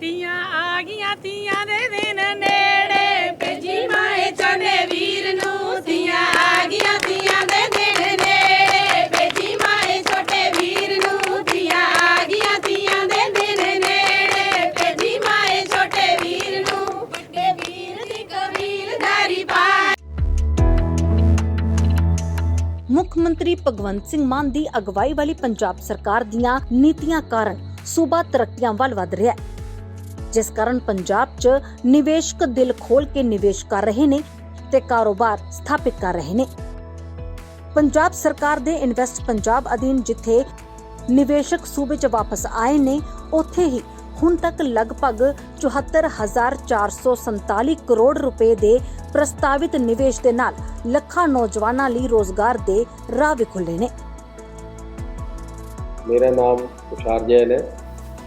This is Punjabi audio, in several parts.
ਤੀਆਂ ਆ ਗਈਆਂ ਤੀਆਂ ਦੇ ਦਿਨ ਨੇੜੇ। ਭੇਜੀ ਮਾਏ ਚਾਨੇ ਵੀਰ ਨੂੰ ਤੀਆਂ ਆ ਗਈਆਂ ਤੀਆਂ ਦੇ ਦਿਨ ਨੇੜੇ। ਭੇਜੀ ਮਾਏ ਛੋਟੇ ਵੀਰ ਨੂੰ ਤੀਆਂ ਆ ਗਈਆਂ ਤੀਆਂ ਦੇ ਦਿਨ ਨੇੜੇ। ਭੇਜੀ ਮਾਏ ਛੋਟੇ ਵੀਰ ਨੂੰ, ਵੱਡੇ ਵੀਰ ਦੀ ਕਬੀਲਦਾਰੀ ਪਾ ਮੁੱਖ ਮੰਤਰੀ ਭਗਵੰਤ ਸਿੰਘ ਮਾਨ ਦੀ ਅਗਵਾਈ ਵਾਲੀ ਪੰਜਾਬ ਸਰਕਾਰ ਦੀਆਂ ਨੀਤੀਆਂ ਕਾਰਨ ਸੂਬਾ ਤਰੱਕੀਆਂ ਵੱਲ ਵਧ ਰਿਹਾ ਹੈ। ਜਿਸ ਕਾਰਨ ਪੰਜਾਬ 'ਚ ਨਿਵੇਸ਼ਕ ਦਿਲ ਖੋਲ ਕੇ ਨਿਵੇਸ਼ ਕਰ ਰਹੇ ਨੇ ਤੇ ਕਾਰੋਬਾਰ ਸਥਾਪਿਤ ਕਰ ਰਹੇ ਨੇ। ਪੰਜਾਬ ਸਰਕਾਰ ਦੇ ਇਨਵੈਸਟ ਪੰਜਾਬ ਅਧੀਨ ਜਿੱਥੇ ਨਿਵੇਸ਼ਕ ਸੂਬੇ 'ਚ ਵਾਪਸ ਆਏ ਨੇ, ਉੱਥੇ ਹੀ ਹੁਣ ਤੱਕ ਲਗਭਗ 74447 ਕਰੋੜ ਰੁਪਏ ਦੇ ਪ੍ਰਸਤਾਵਿਤ ਨਿਵੇਸ਼ ਦੇ ਨਾਲ ਲੱਖਾਂ ਨੌਜਵਾਨਾਂ ਲਈ ਰੋਜ਼ਗਾਰ ਦੇ ਰਾਹ ਵੀ ਖੁੱਲੇ ਨੇ। ਮੇਰਾ ਨਾਮ ਤੁਸ਼ਾਰ ਜੈਨ ਹੈ।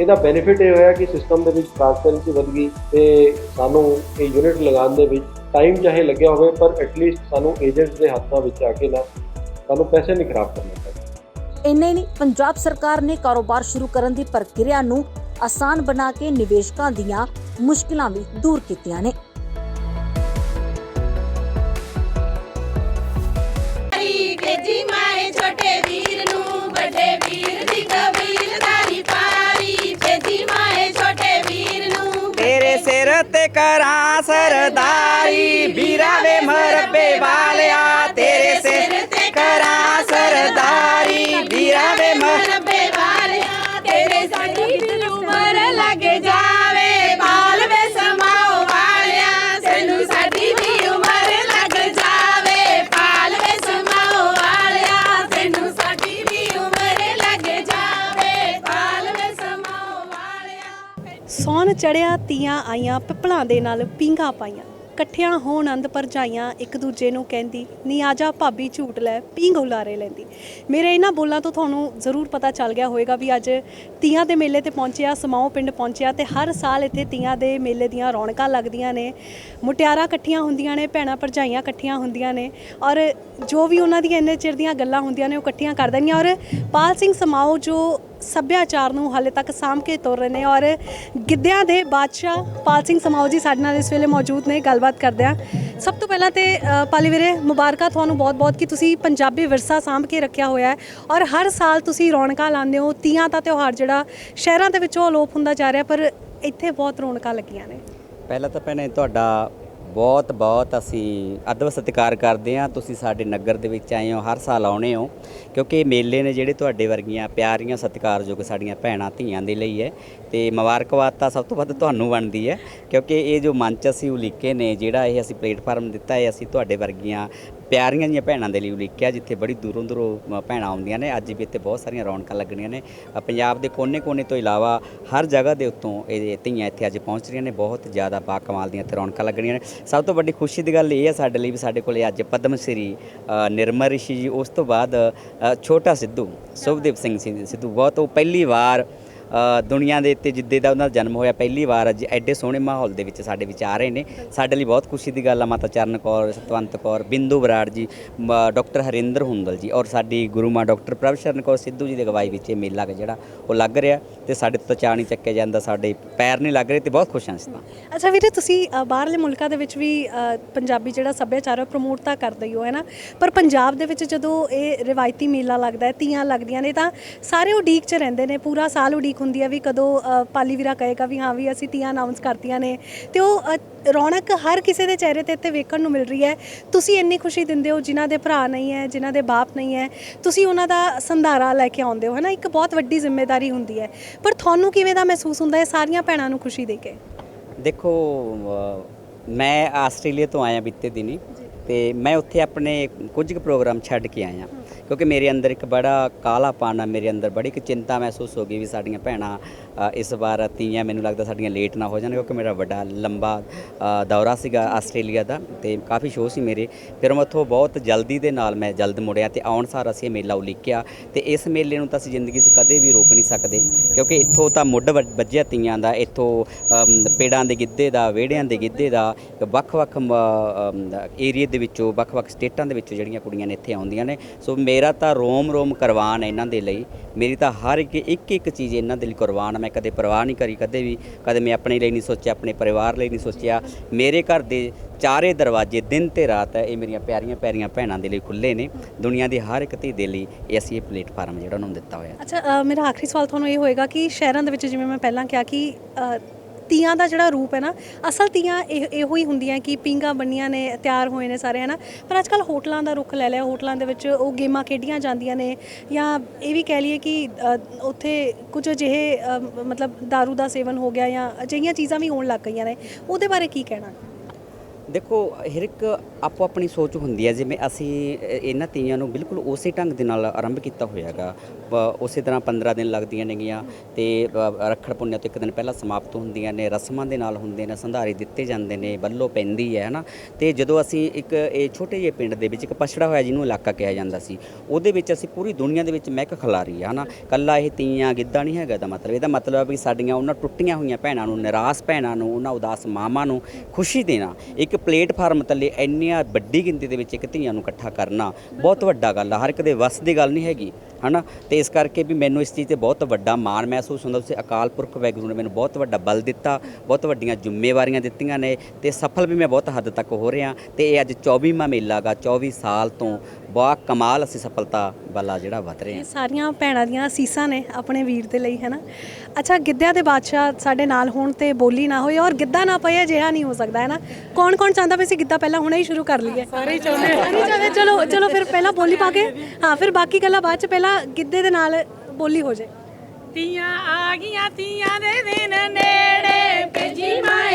ਇਹਦਾ ਬੈਨੀਫਿਟ ਇਹ ਹੋਇਆ ਕਿ ਸਿਸਟਮ ਦੇ ਵਿੱਚ ਟ੍ਰਾਂਸਪੇਰੈਂਸੀ ਵਧ ਗਈ ਤੇ ਸਾਨੂੰ ਇਹ ਯੂਨਿਟ ਲਗਾਉਣ ਦੇ ਵਿੱਚ ਟਾਈਮ ਚਾਹੇ ਲੱਗਿਆ ਹੋਵੇ, ਪਰ ਐਟਲੀਸਟ ਸਾਨੂੰ ਏਜੰਟਸ ਦੇ ਹੱਥਾਂ ਵਿੱਚ ਆ ਕੇ ਨਾ ਸਾਨੂੰ ਪੈਸੇ ਨਹੀਂ ਖਰਾਬ ਕਰਨੇ ਪਏ। ਇੰਨੇ ਨਹੀਂ, ਪੰਜਾਬ ਸਰਕਾਰ ਨੇ ਕਾਰੋਬਾਰ ਸ਼ੁਰੂ ਕਰਨ ਦੀ ਪ੍ਰਕਿਰਿਆ ਨੂੰ ਆਸਾਨ ਬਣਾ ਕੇ ਨਿਵੇਸ਼ਕਾਂ ਦੀਆਂ ਮੁਸ਼ਕਲਾਂ ਵੀ ਦੂਰ ਕੀਤੀਆਂ ਨੇ। ਸਿਰ ਤੇ ਕਰਾਂ ਸਰਦਾਰੀ ਵੀਰਾ ਸੌਣ ਚੜਿਆ, ਤੀਆਂ ਆਈਆਂ, ਪਿੱਪਲਾਂ ਦੇ ਨਾਲ ਪੀਂਘਾਂ ਪਾਈਆਂ। ਇਕੱਠਿਆਂ ਹੋਣ ਅੰਦ ਭਰਜਾਈਆਂ, ਇੱਕ ਦੂਜੇ ਨੂੰ ਕਹਿੰਦੀ, ਨੀ ਜਾ ਭਾਬੀ ਝੂਟ ਲੈ, ਪੀਂਘ ਉਲਾਰੇ ਲੈਂਦੀ। ਮੇਰੇ ਇਹਨਾਂ ਬੋਲਾਂ ਤੋਂ ਤੁਹਾਨੂੰ ਜ਼ਰੂਰ ਪਤਾ ਚੱਲ ਗਿਆ ਹੋਵੇਗਾ ਵੀ ਅੱਜ ਤੀਆਂ ਦੇ ਮੇਲੇ ਤੇ ਪਹੁੰਚਿਆ ਸਮਾਉ ਪਿੰਡ ਪਹੁੰਚਿਆ ਤੇ ਹਰ ਸਾਲ ਇੱਥੇ ਤੀਆਂ ਦੇ ਮੇਲੇ ਦੀਆਂ ਰੌਣਕਾਂ ਲੱਗਦੀਆਂ ਨੇ। ਮੁਟਿਆਰਾਂ ਇਕੱਠੀਆਂ ਹੁੰਦੀਆਂ ਨੇ, ਭੈਣਾਂ ਭਰਜਾਈਆਂ ਇਕੱਠੀਆਂ ਹੁੰਦੀਆਂ ਨੇ ਔਰ ਜੋ ਵੀ ਉਹਨਾਂ ਦੀਆਂ ਇੰਨੇ ਚਿਰ ਦੀਆਂ ਗੱਲਾਂ ਹੁੰਦੀਆਂ ਨੇ, ਉਹ ਇਕੱਠੀਆਂ ਕਰ ਦਿੰਦੀਆਂ ਔਰ ਪਾਲ ਸਿੰਘ ਸਮਾਓ ਜੋ ਸੱਭਿਆਚਾਰ ਨੂੰ ਹਾਲੇ ਤੱਕ ਸਾਂਭ ਕੇ ਤੁਰ ਰਹੇ ਨੇ ਔਰ ਗਿੱਧਿਆਂ ਦੇ ਬਾਦਸ਼ਾਹ ਪਾਲ ਸਿੰਘ ਸਮਾਓ ਜੀ ਸਾਡੇ ਨਾਲ ਇਸ ਵੇਲੇ ਮੌਜੂਦ ਨੇ, ਗੱਲਬਾਤ ਕਰਦੇ ਆ ਸਭ ਤੋਂ ਪਹਿਲਾਂ ਤੇ ਪਾਲੀ ਵੀਰੇ, ਮੁਬਾਰਕਾਂ ਤੁਹਾਨੂੰ ਬਹੁਤ-ਬਹੁਤ ਕਿ ਤੁਸੀਂ ਪੰਜਾਬੀ ਵਿਰਸਾ ਸਾਂਭ ਕੇ ਰੱਖਿਆ ਹੋਇਆ ਹੈ ਔਰ ਹਰ ਸਾਲ ਤੁਸੀਂ ਰੌਣਕਾਂ ਲਾਉਂਦੇ ਹੋ, ਤੀਆਂ ਦਾ ਤਿਉਹਾਰ ਜਿਹੜਾ ਸ਼ਹਿਰਾਂ ਦੇ ਵਿੱਚੋਂ ਅਲੋਪ ਹੁੰਦਾ ਜਾ ਰਿਹਾ, ਪਰ ਇੱਥੇ ਬਹੁਤ ਰੌਣਕਾਂ ਲੱਗੀਆਂ ਨੇ। ਪਹਿਲਾਂ ਤਾਂ ਭੈਣੇ ਤੁਹਾਡਾ ਬਹੁਤ ਬਹੁਤ ਅਸੀਂ ਅਦਬ ਸਤਿਕਾਰ ਕਰਦੇ ਹਾਂ। ਤੁਸੀਂ ਸਾਡੇ ਨਗਰ ਦੇ ਵਿੱਚ ਆਏ ਹੋ, ਹਰ ਸਾਲ ਆਉਣੇ ਹੋ, ਕਿਉਂਕਿ ਇਹ ਮੇਲੇ ਨੇ ਜਿਹੜੇ ਤੁਹਾਡੇ ਵਰਗੀਆਂ ਪਿਆਰੀਆਂ ਸਤਿਕਾਰਯੋਗ ਸਾਡੀਆਂ ਭੈਣਾਂ ਧੀਆਂ ਦੇ ਲਈ ਹੈ ਤੇ ਮੁਬਾਰਕਬਾਦ ਤਾਂ ਸਭ ਤੋਂ ਵੱਧ ਤੁਹਾਨੂੰ ਬਣਦੀ ਹੈ, ਕਿਉਂਕਿ ਇਹ ਜੋ ਮੰਚ ਅਸੀਂ ਉਲੀਕੇ ਨੇ, ਜਿਹੜਾ ਇਹ ਅਸੀਂ ਪਲੇਟਫਾਰਮ ਦਿੱਤਾ ਹੈ, ਅਸੀਂ ਤੁਹਾਡੇ ਵਰਗੀਆਂ ਪਿਆਰੀਆਂ ਜੀਆਂ ਭੈਣਾਂ ਦੇ ਲਈ ਉਲੀਕਿਆ ਜਿੱਥੇ ਬੜੀ ਦੂਰੋਂ ਦੂਰੋਂ ਭੈਣਾਂ ਆਉਂਦੀਆਂ ਨੇ। ਅੱਜ ਵੀ ਇੱਥੇ ਬਹੁਤ ਸਾਰੀਆਂ ਰੌਣਕਾਂ ਲੱਗਣੀਆਂ ਨੇ। ਪੰਜਾਬ ਦੇ ਕੋਨੇ-ਕੋਨੇ ਤੋਂ ਇਲਾਵਾ ਹਰ ਜਗ੍ਹਾ ਦੇ ਉੱਤੋਂ ਇਹ ਧੀਆਂ ਇੱਥੇ ਅੱਜ ਪਹੁੰਚ ਰਹੀਆਂ ਨੇ। ਬਹੁਤ ਜ਼ਿਆਦਾ ਬਾ ਕਮਾਲ ਦੀਆਂ ਇੱਥੇ ਰੌਣਕਾਂ ਲੱਗਣੀਆਂ ਨੇ। ਸਭ ਤੋਂ ਵੱਡੀ ਖੁਸ਼ੀ ਦੀ ਗੱਲ ਇਹ ਹੈ ਸਾਡੇ ਲਈ ਵੀ ਸਾਡੇ ਕੋਲੇ ਅੱਜ ਪਦਮ ਸ੍ਰੀ ਨਿਰਮਲ ਰਿਸ਼ੀ ਜੀ। ਉਸ ਤੋਂ ਬਾਅਦ ਛੋਟਾ ਸਿੱਧੂ ਸੁਭਦੀਪ ਸਿੰਘ ਸਿੱਧੂ ਬਹੁਤ ਉਹ ਪਹਿਲੀ ਵਾਰ ਦੁਨੀਆ ਦੇ ਉੱਤੇ ਜਿੱਦੇ ਦਾ ਉਹਨਾਂ ਦਾ ਜਨਮ ਹੋਇਆ ਪਹਿਲੀ ਵਾਰ, ਅੱਜ ਐਡੇ ਸੋਹਣੇ ਮਾਹੌਲ ਦੇ ਵਿੱਚ ਸਾਡੇ ਵਿੱਚ ਆ ਰਹੇ ਨੇ। ਸਾਡੇ ਲਈ ਬਹੁਤ ਖੁਸ਼ੀ ਦੀ ਗੱਲ ਆ, ਮਾਤਾ ਚਰਨ ਕੌਰ, ਸਤਵੰਤ ਕੌਰ, ਬਿੰਦੂ ਬਰਾੜ ਜੀ, ਮ- ਡਾਕਟਰ ਹਰਿੰਦਰ ਹੁੰਦਲ ਜੀ ਔਰ ਸਾਡੀ ਗੁਰੂ ਮਾਂ ਡਾਕਟਰ ਪ੍ਰਭ ਸ਼ਰਨ ਕੌਰ ਸਿੱਧੂ ਜੀ ਦੀ ਅਗਵਾਈ ਵਿੱਚ ਇਹ ਮੇਲਾ ਜਿਹੜਾ ਉਹ ਲੱਗ ਰਿਹਾ ਤੇ ਸਾਡੇ ਤੋਂ ਚਾਅ ਨਹੀਂ ਚੱਕਿਆ ਜਾਂਦਾ, ਸਾਡੇ ਪੈਰ ਨਹੀਂ ਲੱਗ ਰਹੇ ਤੇ ਬਹੁਤ ਖੁਸ਼ ਹਾਂ ਅਸੀਂ ਤਾਂ। ਅੱਛਾ ਵੀਰੇ, ਤੁਸੀਂ ਬਾਹਰਲੇ ਮੁਲਕਾਂ ਦੇ ਵਿੱਚ ਵੀ ਪੰਜਾਬੀ ਜਿਹੜਾ ਸੱਭਿਆਚਾਰ ਹੈ ਪ੍ਰਮੋਟ ਤਾਂ ਕਰਦੇ ਹੀ ਹੋ ਹੈ ਨਾ ਪਰ ਪੰਜਾਬ ਦੇ ਵਿੱਚ ਜਦੋਂ ਇਹ ਰਿਵਾਇਤੀ ਮੇਲਾ ਲੱਗਦਾ ਹੈ, ਤੀਆਂ ਲੱਗਦੀਆਂ ਨੇ, ਤਾਂ ਸਾਰੇ ਉਡੀਕ 'ਚ ਰਹਿੰਦੇ ਨੇ, ਪੂਰਾ ਸਾਲ ਉਡੀਕ ਹੁੰਦੀ ਹੈ ਵੀ ਕਦੋਂ ਪਾਲੀ ਵੀਰਾ ਕਹੇਗਾ ਵੀ ਹਾਂ ਵੀ ਅਸੀਂ ਤੀਆਂ ਅਨਾਉਂਸ ਕਰਤੀਆਂ ਨੇ। ਤੇ ਉਹ ਰੌਣਕ ਹਰ ਕਿਸੇ ਦੇ ਚਿਹਰੇ ਤੇ ਇੱਥੇ ਵੇਖਣ ਨੂੰ ਮਿਲ ਰਹੀ ਹੈ। ਤੁਸੀਂ ਇੰਨੀ ਖੁਸ਼ੀ ਦਿੰਦੇ ਹੋ ਜਿਨ੍ਹਾਂ ਦੇ ਭਰਾ ਨਹੀਂ ਹੈ ਜਿਨ੍ਹਾਂ ਦੇ ਬਾਪ ਨਹੀਂ ਹੈ। ਤੁਸੀਂ ਉਹਨਾਂ ਦਾ ਸੰਧਾਰਾ ਲੈ ਕੇ ਆਉਂਦੇ ਹੋ ਹੈ ਨਾ ਇੱਕ ਬਹੁਤ ਵੱਡੀ ਜ਼ਿੰਮੇਵਾਰੀ ਹੁੰਦੀ ਹੈ। ਪਰ ਤੁਹਾਨੂੰ ਕਿਵੇਂ ਦਾ ਮਹਿਸੂਸ ਹੁੰਦਾ ਹੈ ਸਾਰੀਆਂ ਭੈਣਾਂ ਨੂੰ ਖੁਸ਼ੀ ਦੇ ਕੇ? ਦੇਖੋ ਮੈਂ ਆਸਟ੍ਰੇਲੀਆ ਤੋਂ ਆਇਆ ਬੀਤੇ ਦਿਨੀ। ਤੇ ਮੈਂ ਉੱਥੇ ਆਪਣੇ ਕੁਝ ਕੁ ਪ੍ਰੋਗਰਾਮ ਛੱਡ ਕੇ ਆਇਆ। ਕਿਉਂਕਿ ਮੇਰੇ ਅੰਦਰ ਇੱਕ ਬੜਾ ਕਾਲਾ ਆ, ਮੇਰੇ ਅੰਦਰ ਬੜੀ ਇੱਕ ਚਿੰਤਾ ਮਹਿਸੂਸ ਹੋ ਗਈ ਵੀ ਸਾਡੀਆਂ ਭੈਣਾਂ ਇਸ ਵਾਰ ਤੀਆਂ ਮੈਨੂੰ ਲੱਗਦਾ ਸਾਡੀਆਂ ਲੇਟ ਨਾ ਹੋ ਜਾਣ, ਕਿਉਂਕਿ ਮੇਰਾ ਵੱਡਾ ਲੰਬਾ ਦੌਰਾ ਸੀਗਾ ਆਸਟ੍ਰੇਲੀਆ ਦਾ ਤੇ ਕਾਫੀ ਸ਼ੋਅ ਸੀ ਮੇਰੇ। ਫਿਰ ਮੈਂ ਉੱਥੋਂ ਬਹੁਤ ਜਲਦੀ ਦੇ ਨਾਲ ਮੈਂ ਜਲਦ ਮੁੜਿਆ ਤੇ ਆਉਣ ਸਾਰ ਅਸੀਂ ਇਹ ਮੇਲਾ ਉਲੀਕਿਆ ਤੇ ਇਸ ਮੇਲੇ ਨੂੰ ਤਾਂ ਅਸੀਂ ਜ਼ਿੰਦਗੀ 'ਚ ਕਦੇ ਵੀ ਰੋਕ ਨਹੀਂ ਸਕਦੇ, ਕਿਉਂਕਿ ਇੱਥੋਂ ਤਾਂ ਮੁੱਢ ਵੱਜ- ਵੱਜਿਆ ਤੀਆਂ ਦਾ, ਇੱਥੋਂ ਪੇੜਾਂ ਦੇ ਗਿੱਧੇ ਦਾ, ਵਿਹੜਿਆਂ ਦੇ ਗਿੱਧੇ ਦਾ, ਵੱਖ-ਵੱਖ ਏਰੀਏ ਦੇ ਵਿੱਚੋਂ, ਵੱਖ-ਵੱਖ ਸਟੇਟਾਂ ਦੇ ਵਿੱਚੋਂ ਜਿਹੜੀਆਂ ਕੁੜੀਆਂ ਨੇ ਇੱਥੇ ਆਉਂਦੀਆਂ ਨੇ। ਸੋ ਮੇਰਾ ਤਾਂ ਰੋਮ ਰੋਮ ਕੁਰਬਾਨ ਹੈ ਇਹਨਾਂ ਦੇ ਲਈ। ਮੇਰੀ ਤਾਂ ਹਰ ਇੱਕ ਇੱਕ ਇੱਕ ਚੀਜ਼ ਇਹਨਾਂ ਦੇ ਲਈ ਕੁਰਬਾਨ ਮੈਂ ਕਦੇ ਪਰਵਾਹ ਨਹੀਂ ਕਰੀ, ਕਦੇ ਵੀ, ਕਦੇ ਮੈਂ ਆਪਣੇ ਲਈ ਨਹੀਂ ਸੋਚਿਆ, ਆਪਣੇ ਪਰਿਵਾਰ ਲਈ ਨਹੀਂ ਸੋਚਿਆ। ਮੇਰੇ ਘਰ ਦੇ ਚਾਰੇ ਦਰਵਾਜ਼ੇ ਦਿਨ ਤੇ ਰਾਤ ਇਹ ਮੇਰੀਆਂ ਪਿਆਰੀਆਂ ਪਿਆਰੀਆਂ ਭੈਣਾਂ ਦੇ ਲਈ ਖੁੱਲੇ ਨੇ। ਦੁਨੀਆ ਦੀ ਹਰ ਇੱਕ ਧੀ ਦੇ ਲਈ ਇਹ ਅਸੀਂ ਇਹ ਪਲੇਟਫਾਰਮ ਜਿਹੜਾ ਉਹਨਾਂ ਨੂੰ ਦਿੱਤਾ ਹੋਇਆ। ਅੱਛਾ ਮੇਰਾ ਆਖਰੀ ਸਵਾਲ ਤੁਹਾਨੂੰ ਇਹ ਹੋਏਗਾ ਕਿ ਸ਼ਹਿਰਾਂ ਦੇ ਵਿੱਚ ਜਿਵੇਂ ਮੈਂ ਪਹਿਲਾਂ ਕਿਹਾ ਕਿ ਤੀਆਂ ਦਾ ਜਿਹੜਾ ਰੂਪ ਹੈ ਨਾ, ਅਸਲ ਤੀਆਂ ਇਹ ਇਹੋ ਹੀ ਹੁੰਦੀਆਂ ਕਿ ਪਿੰਗਾ ਬੰਨੀਆਂ ਨੇ, ਤਿਆਰ ਹੋਏ ਨੇ ਸਾਰੇ ਹੈ ਨਾ ਪਰ ਅੱਜ ਕੱਲ ਹੋਟਲਾਂ ਦਾ ਰੁਖ ਲੈ ਲਿਆ, ਹੋਟਲਾਂ ਦੇ ਵਿੱਚ ਉਹ ਗੇਮਾਂ ਖੇਡੀਆਂ ਜਾਂਦੀਆਂ ਨੇ, ਜਾਂ ਇਹ ਵੀ ਕਹਿ ਲਈਏ ਕਿ ਉੱਥੇ ਕੁਝ ਅਜਿਹੇ ਮਤਲਬ दारू ਦਾ ਸੇਵਨ ਹੋ ਗਿਆ ਜਾਂ ਅਜਿਹੀਆਂ ਚੀਜ਼ਾਂ ਵੀ ਹੋਣ ਲੱਗ ਗਈਆਂ ਨੇ, ਉਹਦੇ ਬਾਰੇ ਕੀ ਕਹਿਣਾ? ਦੇਖੋ, ਹਰ ਇੱਕ ਆਪੋ ਆਪਣੀ ਸੋਚ ਹੁੰਦੀ ਹੈ। ਜਿਵੇਂ ਅਸੀਂ ਇਹਨਾਂ ਤੀਆਂ ਨੂੰ ਬਿਲਕੁਲ ਉਸੇ ਢੰਗ ਦੇ ਨਾਲ ਆਰੰਭ ਕੀਤਾ ਹੋਇਆਗਾ ਉਸੇ ਤਰ੍ਹਾਂ 15 ਦਿਨ ਲੱਗਦੀਆਂ ਨੇਗੀਆਂ ਤੇ ਰੱਖੜ ਪੁੰਨਿਆ ਤੋਂ ਇੱਕ ਦਿਨ ਪਹਿਲਾਂ ਸਮਾਪਤ ਹੁੰਦੀਆਂ ਨੇ, ਰਸਮਾਂ ਦੇ ਨਾਲ ਹੁੰਦੇ ਨੇ, ਸੰਧਾਰੇ ਦਿੱਤੇ ਜਾਂਦੇ ਨੇ ਵੱਲੋਂ ਪੈਂਦੀ ਹੈ, ਹਨਾ। ਤੇ ਜਦੋਂ ਅਸੀਂ ਇੱਕ, ਇਹ ਛੋਟੇ ਜਿਹੇ ਪਿੰਡ ਦੇ ਵਿੱਚ ਇੱਕ ਪਛੜਾ ਹੋਇਆ ਜਿਹਨੂੰ ਇਲਾਕਾ ਕਿਹਾ ਜਾਂਦਾ ਸੀ, ਉਹਦੇ ਵਿੱਚ ਅਸੀਂ ਪੂਰੀ ਦੁਨੀਆ ਦੇ ਵਿੱਚ ਮਹਿਕ ਖਿਲਾਰੀ ਹੈ, ਹਨਾ। ਕੱਲਾ ਇਹ ਤੀਆਂ ਗਿੱਧਾ ਨਹੀਂ ਹੈਗਾ ਦਾ ਮਤਲਬ। ਇਹਦਾ ਮਤਲਬ ਹੈ ਵੀ ਸਾਡੀਆਂ ਉਹਨਾਂ ਟੁੱਟੀਆਂ ਹੋਈਆਂ ਭੈਣਾਂ ਨੂੰ, ਨਿਰਾਸ਼ ਭੈਣਾਂ ਨੂੰ, ਉਹਨਾਂ ਉਦਾਸ ਮਾਵਾਂ ਨੂੰ ਖੁਸ਼ੀ ਦੇਣਾ। ਇੱਕ ਇੱਕ ਪਲੇਟਫਾਰਮ ਥੱਲੇ ਇੰਨੀਆਂ ਵੱਡੀ ਗਿਣਤੀ ਦੇ ਵਿੱਚ ਇੱਕ ਧੀਆਂ ਨੂੰ ਇਕੱਠਾ ਕਰਨਾ ਬਹੁਤ ਵੱਡਾ ਗੱਲ ਆ, ਹਰ ਇੱਕ ਦੇ ਵੱਸ ਦੀ ਗੱਲ ਨਹੀਂ ਹੈਗੀ। ਹਨਾ? ਤੇ ਇਸ ਕਰਕੇ ਵੀ ਮੈਨੂੰ ਇਸ ਚੀਜ਼ ਤੇ ਬਹੁਤ ਵੱਡਾ ਮਾਣ ਮਹਿਸੂਸ ਹੁੰਦਾ। ਉਸੇ ਅਕਾਲ ਪੁਰਖ ਵਾਹਿਗੁਰੂ ਨੇ ਮੈਨੂੰ ਬਹੁਤ ਵੱਡਾ ਬਲ ਦਿੱਤਾ ਬਹੁਤ ਵੱਡੀਆਂ ਜ਼ਿੰਮੇਵਾਰੀਆਂ ਦਿੱਤੀਆਂ ਨੇ ਤੇ ਸਫਲ ਵੀ ਮੈਂ ਬਹੁਤ ਹੱਦ ਤੱਕ ਹੋ ਰਿਹਾ। ਤੇ ਇਹ ਅੱਜ 24ਵਾਂ ਮੇਲਾ ਗਾ 24 ਸਾਲ ਤੋਂ ਬਾ ਕਮਾਲ ਅਸੀਂ ਸਫਲਤਾ ਵਾਲਾ ਜਿਹੜਾ ਵਧ ਰਹੇ ਇਹ ਹਾਂ ਸਾਰੀਆਂ ਭੈਣਾਂ ਦੀਆਂ ਅਸੀਸਾਂ ਨੇ ਆਪਣੇ ਵੀਰ ਦੇ ਲਈ ਹੈਨਾ? ਅੱਛਾ ਗਿੱਧਿਆਂ ਦੇ ਬਾਦਸ਼ਾਹ ਸਾਡੇ ਨਾਲ ਹੋਣ ਤੇ ਬੋਲੀ ਨਾ ਹੋਏ ਔਰ ਗਿੱਧਾ ਨਾ ਪਏ ਅਜਿਹਾ ਨਹੀਂ ਹੋ ਸਕਦਾ ਹੈਨਾ? ਕੌਣ ਕੌਣ ਚਾਹੁੰਦਾ ਵੀ ਅਸੀਂ ਗਿੱਧਾ ਪਹਿਲਾਂ ਹੁਣੇ ਹੀ ਸ਼ੁਰੂ ਕਰ ਲਈਏ? ਸਾਰੇ ਚਾਹੁੰਦੇ ਸਾਰੇ ਚਾਹੁੰਦੇ ਚਲੋ ਚਲੋ ਫਿਰ ਪਹਿਲਾਂ ਬੋਲੀ ਪਾ ਕੇ। ਹਾਂ ਫਿਰ ਬਾਕੀ ਗੱਲਾਂ ਬਾਅਦ ਚ ਪਹਿਲਾਂ ਗਿੱਧੇ ਦੇ ਨਾਲ ਬੋਲੀ ਹੋ ਜਾਏ। ਤੀਆਂ ਆ ਗਈਆਂ ਤੀਆਂ ਦੇ ਦਿਨ ਨੇੜੇ, ਭੇਜੀ ਮਾਏ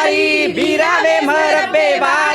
ਸਰਦਾਰੀ ਵੀਰਾ ਵੇ ਮਰਬੇ ਵਾਲਿਆ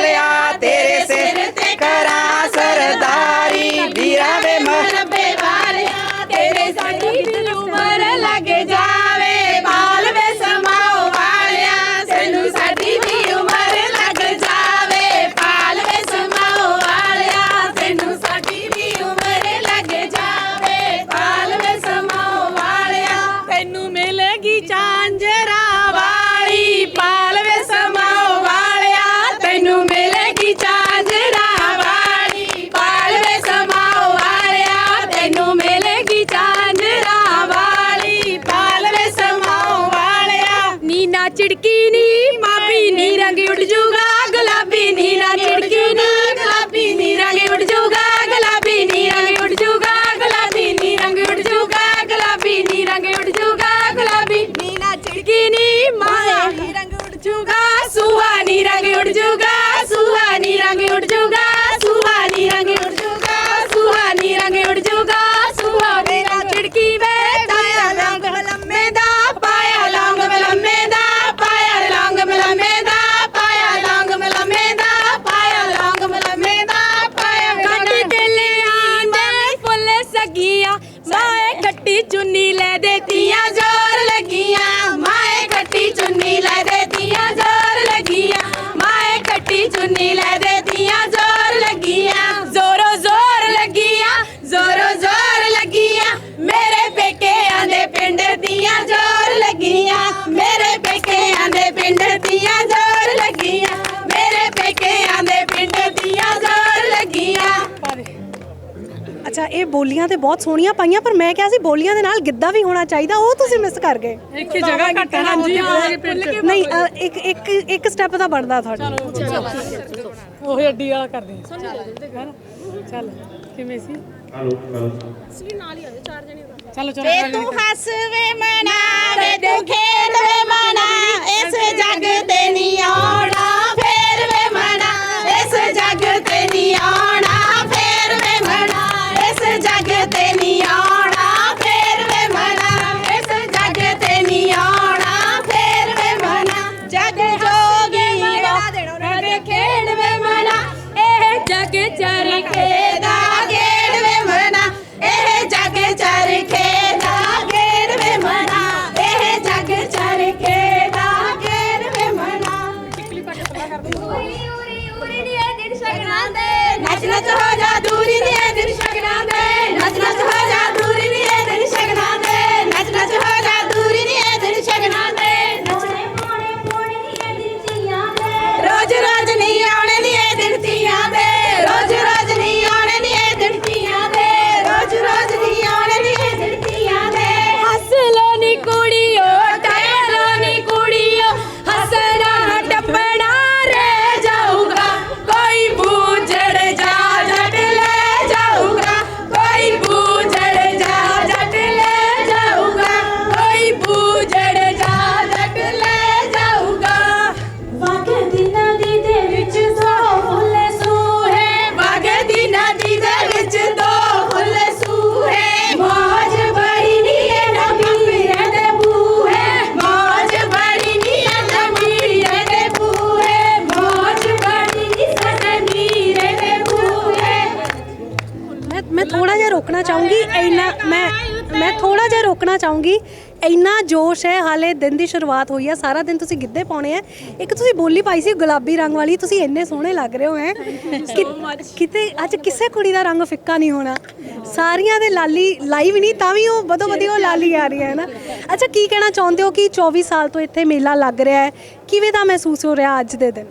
ਇਹ ਬੋਲੀਆਂ ਤੇ ਬਹੁਤ ਸੋਹਣੀਆਂ ਪਾਈਆਂ ਪਰ ਮੈਂ ਕਿਹਾ ਸੀ ਬੋਲੀਆਂ ਦੇ ਨਾਲ ਗਿੱਧਾ ਵੀ ਹੋਣਾ ਚਾਹੀਦਾ ਉਹ ਤੁਸੀਂ ਮਿਸ ਕਰ ਗਏ। ਇੱਕ ਜਗ੍ਹਾ ਘੱਟ ਹੈ ਹਾਂਜੀ ਨਹੀਂ ਅ, ਇੱਕ ਇੱਕ ਇੱਕ ਸਟੈਪ ਦਾ ਬਣਦਾ ਤੁਹਾਡਾ ਉਹ ਅੱਡੀ ਵਾਲਾ ਕਰਦੇ ਆ। ਚੱਲ ਕਿਵੇਂ ਸੀ? ਚਲੋ ਚਲੋ ਵੇ ਤੂੰ ਹੱਸ ਵੇ ਮਨਾ ਵੇ ਤੂੰ ਖੇਡ ਵੇ ਮਨਾ ਇਸ ਜੱਗ ਤੇ ਨਹੀਂ ਆਉਣਾ। ਨੱਚ ਹੋ ਜਾ ਦੂਰੀ ਨੀ ਰੋਕਣਾ ਚਾਹੂੰਗੀ। ਇੰਨਾ ਜੋਸ਼ ਹੈ ਹਾਲੇ ਦਿਨ ਦੀ ਸ਼ੁਰੂਆਤ ਹੋਈ ਹੈ ਸਾਰਾ ਦਿਨ ਤੁਸੀਂ ਗਿੱਧੇ ਪਾਉਣੇ ਆ। ਇੱਕ ਤੁਸੀਂ ਬੋਲੀ ਪਾਈ ਸੀ ਗੁਲਾਬੀ ਰੰਗ ਵਾਲੀ ਤੁਸੀਂ ਇੰਨੇ ਸੋਹਣੇ ਲੱਗ ਰਹੇ ਹੋ ਹੈ। ਕਿਤੇ ਅੱਜ ਕਿਸੇ ਕੁੜੀ ਦਾ ਰੰਗ ਫਿੱਕਾ ਨਹੀਂ ਹੋਣਾ। ਸਾਰੀਆਂ ਦੇ ਲਾਲੀ ਲਾਈਵ ਨਹੀਂ ਤਾਂ ਵੀ ਉਹ ਬਦੋ ਬਦੀ ਉਹ ਲਾਲੀ ਆ ਰਹੀ ਹੈ ਨਾ ਅੱਛਾ ਕੀ ਕਹਿਣਾ ਚਾਹੁੰਦੇ ਹੋ ਕਿ 24 ਸਾਲ ਤੋਂ ਇੱਥੇ ਮੇਲਾ ਲੱਗ ਰਿਹਾ ਹੈ? ਕਿਵੇਂ ਦਾ ਮਹਿਸੂਸ ਹੋ ਰਿਹਾ ਅੱਜ ਦੇ ਦਿਨ?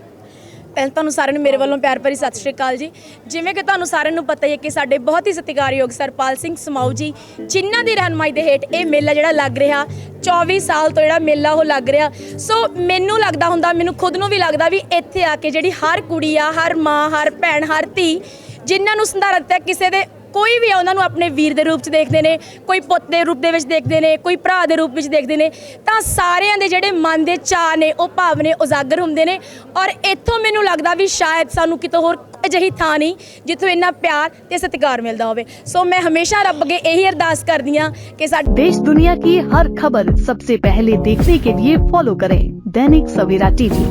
ਪਹਿਲਾਂ ਤੁਹਾਨੂੰ ਸਾਰਿਆਂ ਨੂੰ ਮੇਰੇ ਵੱਲੋਂ ਪਿਆਰ ਭਰੀ ਸਤਿ ਸ਼੍ਰੀ ਅਕਾਲ ਜੀ। ਜਿਵੇਂ ਕਿ ਤੁਹਾਨੂੰ ਸਾਰਿਆਂ ਨੂੰ ਪਤਾ ਹੀ ਹੈ ਕਿ ਸਾਡੇ ਬਹੁਤ ਹੀ ਸਤਿਕਾਰਯੋਗ ਸਰਪਾਲ ਸਿੰਘ ਸਮਾਊ ਜੀ, ਜਿਨ੍ਹਾਂ ਦੀ ਰਹਿਨਮਾਈ ਦੇ ਹੇਠ ਇਹ ਮੇਲਾ ਜਿਹੜਾ ਲੱਗ ਰਿਹਾ 24 ਸਾਲ ਤੋਂ ਜਿਹੜਾ ਮੇਲਾ ਉਹ ਲੱਗ ਰਿਹਾ। ਸੋ ਮੈਨੂੰ ਲੱਗਦਾ ਹੁੰਦਾ, ਮੈਨੂੰ ਖੁਦ ਨੂੰ ਵੀ ਲੱਗਦਾ ਵੀ ਇੱਥੇ ਆ ਕੇ ਜਿਹੜੀ ਹਰ ਕੁੜੀ ਆ, ਹਰ ਮਾਂ, ਹਰ ਭੈਣ, ਹਰ ਧੀ, ਜਿਨ੍ਹਾਂ ਨੂੰ ਸੰਧਾਰਾ ਦਿੱਤਾ, ਕਿਸੇ ਦੇ ਕੋਈ ਵੀ ਆ ਉਹਨਾਂ ਨੂੰ ਆਪਣੇ ਵੀਰ ਦੇ ਰੂਪ 'ਚ ਦੇਖਦੇ ਨੇ ਕੋਈ ਪੁੱਤ ਦੇ ਰੂਪ ਦੇ ਵਿੱਚ ਦੇਖਦੇ ਨੇ ਕੋਈ ਭਰਾ ਦੇ ਰੂਪ ਵਿੱਚ ਦੇਖਦੇ ਨੇ ਤਾਂ ਸਾਰਿਆਂ ਦੇ ਜਿਹੜੇ ਮਨ ਦੇ ਚਾਅ ਨੇ ਉਹ ਭਾਵਨੇ ਉਜਾਗਰ ਹੁੰਦੇ ਨੇ ਔਰ ਇੱਥੋਂ ਮੈਨੂੰ ਲੱਗਦਾ ਵੀ ਸ਼ਾਇਦ ਸਾਨੂੰ ਕਿਤੋਂ ਹੋਰ ਅਜਿਹੀ ਥਾਂ ਨਹੀਂ ਜਿੱਥੋਂ ਇੰਨਾ ਪਿਆਰ ਤੇ ਸਤਿਕਾਰ ਮਿਲਦਾ ਹੋਵੇ ਸੋ ਮੈਂ ਹਮੇਸ਼ਾ ਰੱਬ ਅੱਗੇ ਇਹੀ ਅਰਦਾਸ ਕਰਦੀ ਹਾਂ ਕਿ ਸਾਡੇ देश दुनिया की हर खबर सबसे पहले देखने के लिए फॉलो करें Dainik Savera TV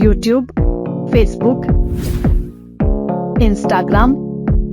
YouTube Facebook Instagram